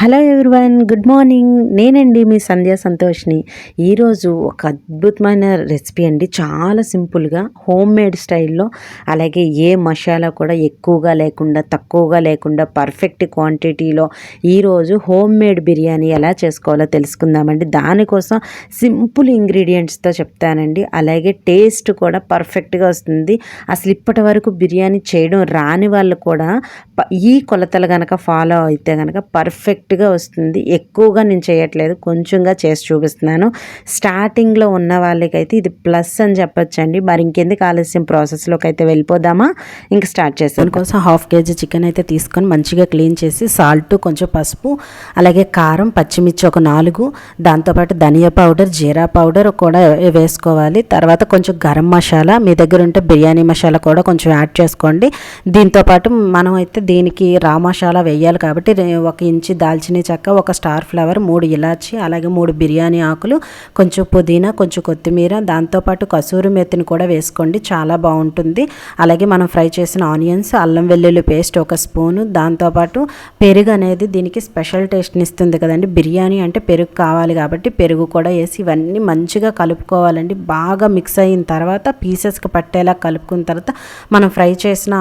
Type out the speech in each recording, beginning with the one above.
Hello everyone good morning. నేనండి మీ సంధ్యా సంతోష్ని. ఈరోజు ఒక అద్భుతమైన రెసిపీ అండి. చాలా సింపుల్గా హోమ్ మేడ్ స్టైల్లో అలాగే ఏ మసాలా కూడా ఎక్కువగా లేకుండా తక్కువగా లేకుండా పర్ఫెక్ట్ క్వాంటిటీలో ఈరోజు హోమ్ మేడ్ బిర్యానీ ఎలా చేసుకోవాలో తెలుసుకుందామండి. దానికోసం సింపుల్ ఇంగ్రీడియంట్స్తో చెప్తానండి. అలాగే టేస్ట్ కూడా పర్ఫెక్ట్గా వస్తుంది. అసలు ఇప్పటి వరకు బిర్యానీ చేయడం రాని వాళ్ళు కూడా ఈ కొలతలు కనుక ఫాలో అయితే కనుక పర్ఫెక్ట్ పర్ఫెక్ట్గా వస్తుంది. ఎక్కువగా నేను చేయట్లేదు. కొంచెంగా చేసి చూపిస్తున్నాను. స్టార్టింగ్లో ఉన్న వాళ్ళకైతే ఇది ప్లస్ అని చెప్పొచ్చండి. మరి ఇంకెందుకు ఆలస్యం? ప్రాసెస్లోకి అయితే వెళ్ళిపోదామా? ఇంకా స్టార్ట్ చేస్తాను కోసం హాఫ్ కేజీ చికెన్ అయితే తీసుకొని మంచిగా క్లీన్ చేసి సాల్ట్ కొంచెం పసుపు అలాగే కారం పచ్చిమిర్చి ఒక నాలుగు. దాంతోపాటు ధనియా పౌడర్ జీరా పౌడర్ కూడా వేసుకోవాలి. తర్వాత కొంచెం గరం మసాలా మీ దగ్గర ఉంటే బిర్యానీ మసాలా కూడా కొంచెం యాడ్ చేసుకోండి. దీంతోపాటు మనం అయితే దీనికి రా మసాలా వేయాలి కాబట్టి ఒక ఇంచి దాల్చిన చెక్క ఒక స్టార్ ఫ్లవర్ మూడు ఇలాచి అలాగే మూడు బిర్యానీ ఆకులు కొంచెం పుదీనా కొంచెం కొత్తిమీర దాంతోపాటు కసూరి మెత్తిని కూడా వేసుకోండి చాలా బాగుంటుంది. అలాగే మనం ఫ్రై చేసిన ఆనియన్స్ అల్లం వెల్లుల్లి పేస్ట్ ఒక స్పూను దాంతోపాటు పెరుగు అనేది దీనికి స్పెషల్ టేస్ట్ని ఇస్తుంది కదండి. బిర్యానీ అంటే పెరుగు కావాలి కాబట్టి పెరుగు కూడా వేసి ఇవన్నీ మంచిగా కలుపుకోవాలండి. బాగా మిక్స్ అయిన తర్వాత పీసెస్కి పట్టేలా కలుపుకున్న తర్వాత మనం ఫ్రై చేసిన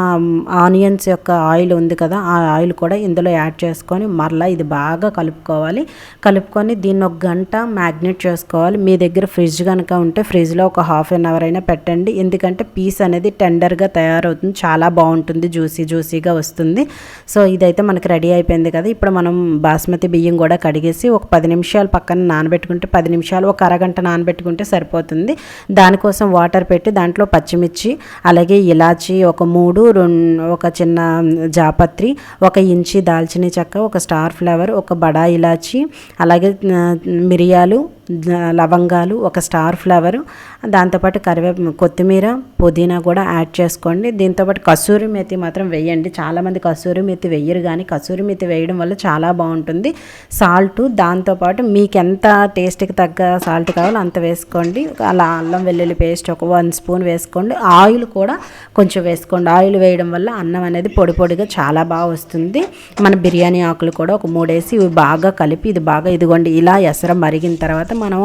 ఆనియన్స్ యొక్క ఆయిల్ ఉంది కదా ఆ ఆయిల్ కూడా ఇందులో యాడ్ చేసుకొని మరలా ఇది బాగా కలుపుకోవాలి. కలుపుకొని దీన్ని ఒక గంట మ్యాగ్నెట్ చేసుకోవాలి. మీ దగ్గర ఫ్రిడ్జ్ కనుక ఉంటే ఫ్రిడ్జ్లో ఒక హాఫ్ అన్ అవర్ అయినా పెట్టండి. ఎందుకంటే పీస్ అనేది టెండర్గా తయారవుతుంది. చాలా బాగుంటుంది. జ్యూసీ జ్యూసీగా వస్తుంది. సో ఇదైతే మనకి రెడీ అయిపోయింది కదా. ఇప్పుడు మనం బాస్మతి బియ్యం కూడా కడిగేసి ఒక పది నిమిషాలు పక్కన నానబెట్టుకుంటే పది నిమిషాలు ఒక అరగంట నానబెట్టుకుంటే సరిపోతుంది. దానికోసం వాటర్ పెట్టి దాంట్లో పచ్చిమిర్చి అలాగే ఇలాచి ఒక మూడు ఒక చిన్న జాపత్రి ఒక ఇంచి దాల్చిన చెక్క ఒక స్టార్ ఫ్లవర్ ఫ్లవర్ ఒక బడా ఇలాచి అలాగే మిరియాలు లవంగాలు ఒక స్టార్ ఫ్లవర్ దాంతోపాటు కరివే కొత్తిమీర పుదీనా కూడా యాడ్ చేసుకోండి. దీంతోపాటు కసూరి మెతి మాత్రం వేయండి. చాలామంది కసూరి మెతి వేయరు కానీ కసూరి మెతి వేయడం వల్ల చాలా బాగుంటుంది. సాల్ట్ దాంతోపాటు మీకు ఎంత టేస్ట్కి తగ్గ సాల్ట్ కావాలో అంత వేసుకోండి. అలా అల్లం వెల్లుల్లి పేస్ట్ ఒక వన్ స్పూన్ వేసుకోండి. ఆయిల్ కూడా కొంచెం వేసుకోండి. ఆయిల్ వేయడం వల్ల అన్నం అనేది పొడి పొడిగా చాలా బాగా వస్తుంది. మన బిర్యానీ ఆకులు కూడా ఒక మూడు మూడేసి ఇవి బాగా కలిపి ఇది బాగా ఇదిగోండి. ఇలా ఎసర మరిగిన తర్వాత మనం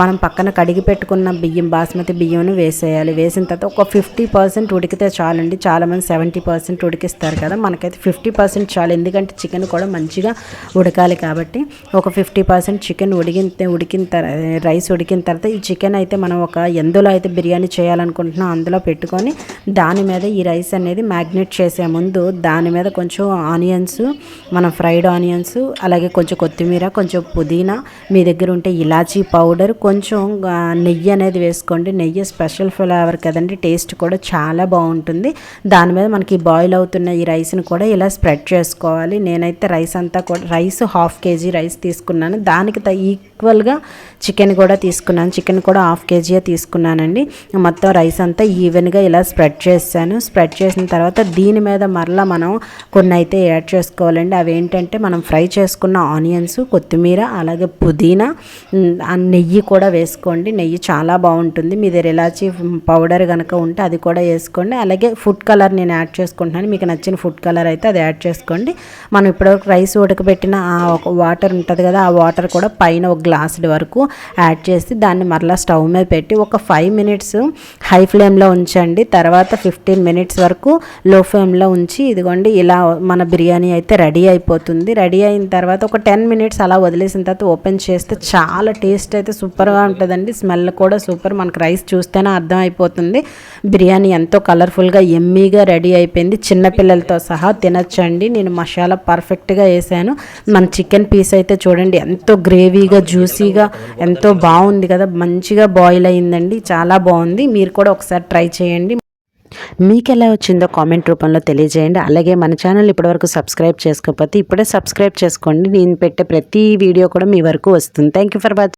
మనం పక్కన కడిగి పెట్టుకున్న బియ్యం బాస్మతి బియ్యంను వేసేయాలి. వేసిన తర్వాత ఒక ఫిఫ్టీ పర్సెంట్ ఉడికితే చాలండి. చాలామంది సెవెంటీ పర్సెంట్ ఉడికిస్తారు కదా మనకైతే ఫిఫ్టీ పర్సెంట్ చాలు. ఎందుకంటే చికెన్ కూడా మంచిగా ఉడకాలి కాబట్టి ఒక ఫిఫ్టీ పర్సెంట్ చికెన్ ఉడికిన ఉడికిన తర్వాత రైస్ ఉడికిన తర్వాత ఈ చికెన్ అయితే మనం ఒక ఎందులో అయితే బిర్యానీ చేయాలనుకుంటున్నాం అందులో పెట్టుకొని దాని మీద ఈ రైస్ అనేది మ్యాగ్నెట్ చేసే ముందు దాని మీద కొంచెం ఆనియన్స్ మనం ఫ్రైడ్ ఆనియన్స్ అలాగే కొంచెం కొత్తిమీర కొంచెం పుదీనా మీ దగ్గర ఉంటే ఇలాచీ పౌడర్ కొంచెం నెయ్యి అనేది వేసుకోండి. నెయ్యి స్పెషల్ ఫ్లేవర్ కదండి. టేస్ట్ కూడా చాలా బాగుంటుంది. దాని మీద మనకి బాయిల్ అవుతున్న ఈ రైస్ని కూడా ఇలా స్ప్రెడ్ చేసుకోవాలి. నేనైతే రైస్ అంతా కూడా రైస్ హాఫ్ కేజీ రైస్ తీసుకున్నాను. దానికి ఈక్వల్గా చికెన్ కూడా తీసుకున్నాను. చికెన్ కూడా హాఫ్ కేజీయే తీసుకున్నానండి. మొత్తం రైస్ అంతా ఈవెన్గా ఇలా స్ప్రెడ్ చేశాను. స్ప్రెడ్ చేసిన తర్వాత దీని మీద మరలా మనం కొన్ని అయితే యాడ్ చేసుకోవాలండి. అవి ఏంటంటే మనం ఫ్రై చేసుకున్న ఆనియన్స్ కొత్తిమీర అలాగే పుదీనా నెయ్యి కూడా వేసుకోండి. నెయ్యి చాలా బాగుంటుంది. మీ దగ్గర ఇలాచి పౌడర్ కనుక ఉంటే అది కూడా వేసుకోండి. అలాగే ఫుడ్ కలర్ నేను యాడ్ చేసుకుంటున్నాను. మీకు నచ్చిన ఫుడ్ కలర్ అయితే అది యాడ్ చేసుకోండి. మనం ఇప్పటివరకు రైస్ ఉడకబెట్టిన ఆ ఒక వాటర్ ఉంటుంది కదా ఆ వాటర్ కూడా పైన ఒక గ్లాసుల వరకు యాడ్ చేసి దాన్ని మరలా స్టవ్ మీద పెట్టి ఒక ఫైవ్ మినిట్స్ హై ఫ్లేమ్లో ఉంచండి. తర్వాత తర్వాత ఫిఫ్టీన్ మినిట్స్ వరకు లో ఫ్లేమ్లో ఉంచి ఇదిగోండి ఇలా మన బిర్యానీ అయితే రెడీ అయిపోతుంది. రెడీ అయిన తర్వాత ఒక టెన్ మినిట్స్ అలా వదిలేసిన తర్వాత ఓపెన్ చేస్తే చాలా టేస్ట్ అయితే సూపర్గా ఉంటుందండి. స్మెల్ కూడా సూపర్ మనకు రైస్ చూస్తేనే అర్థం అయిపోతుంది బిర్యానీ ఎంతో కలర్ఫుల్గా ఎమ్మీగా రెడీ అయిపోయింది. చిన్నపిల్లలతో సహా తినచ్చండి. నేను మసాలా పర్ఫెక్ట్గా వేసాను. మన చికెన్ పీస్ అయితే చూడండి ఎంతో గ్రేవీగా జ్యూసీగా ఎంతో బాగుంది కదా. మంచిగా బాయిల్ అయిందండి. చాలా బాగుంది. మీరు కూడా ఒకసారి ట్రై చేయండి. మీకు ఎలా వచ్చిందో కామెంట్ రూపంలో తెలియజేయండి. అలాగే మన ఛానల్ ఇప్పటివరకు సబ్స్క్రైబ్ చేసుకోకపోతే ఇప్పుడే సబ్స్క్రైబ్ చేసుకోండి. నేను పెట్టే ప్రతి వీడియో కూడా మీ వరకు వస్తుంది. Thank you for watching